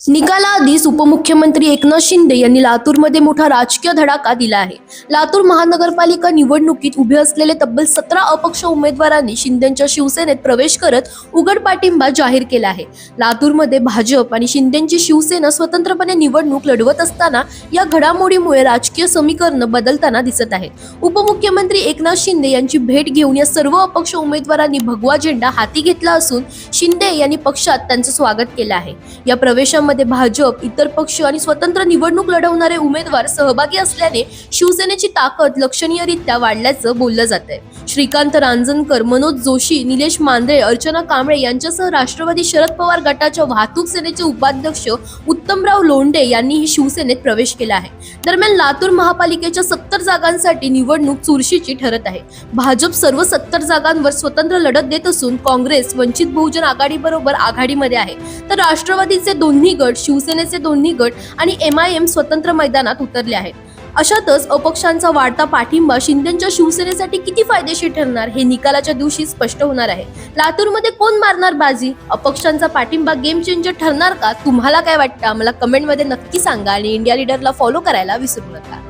निकालाआधीच उपमुख्यमंत्री एकनाथ शिंदे यांनी लातूरमध्ये मोठा राजकीय धडाका दिला आहे. लातूर महानगरपालिका निवडणुकीत उभे असलेले तब्बल सतरा अपक्ष उमेदवारांनी शिंदेच्या शिवसेनेत प्रवेश करत उघड पाठिंबा जाहीर केला आहे. लातूरमध्ये भाजप आणि शिंदेची शिवसेना स्वतंत्रपणे निवडणूक लढवत असताना या घडामोडीमुळे राजकीय समीकरण बदलताना दिसत आहेत. उपमुख्यमंत्री एकनाथ शिंदे यांची भेट घेऊन या सर्व अपक्ष उमेदवारांनी भगवा झेंडा हाती घेतला असून शिंदे यांनी पक्षात त्यांचं स्वागत केलं आहे. या यामध्ये भाजप इतर पक्ष आणि स्वतंत्र निवडणूक लढवणारे उमेदवार सहभागी असल्याने शिवसेनेची ताकद लक्षणीयरित्या वाढल्याचं बोललं जात आहे श्रीकांत रांजणकर मनोज जोशी निलेश मांद्रे अर्चना कांबळे यांच्यासह राष्ट्रवादी शरद पवार गटाच्या वाहतूक सेनेचे उपाध्यक्ष उत्तमराव लोंढे यांनीही शिवसेनेत प्रवेश केला आहे. दरम्यान लातूर महापालिकेच्या सत्तर जागांसाठी निवडणूक चुरशीची ठरत आहे. भाजप सर्व सत्तर जागांवर स्वतंत्र लढत देत असून काँग्रेस वंचित बहुजन आघाडीबरोबर आघाडीमध्ये आहे. तर राष्ट्रवादीचे दोन्ही गट शिवसेनेचे दोन्ही गट आणि एम आय एम स्वतंत्र मैदानात उतरले आहेत. अशातच अपक्षांचा वाढता पाठिंबा शिंदेच्या शिवसेनेसाठी किती फायदेशीर ठरणार हे निकालाच्या दिवशी स्पष्ट होणार आहे. लातूरमध्ये कोण मारणार बाजी? अपक्षांचा पाठिंबा गेम चेंजर ठरणार का? तुम्हाला काय वाटतं? मला कमेंटमध्ये नक्की सांगा आणि इंडिया लीडरला फॉलो करायला विसरू नका.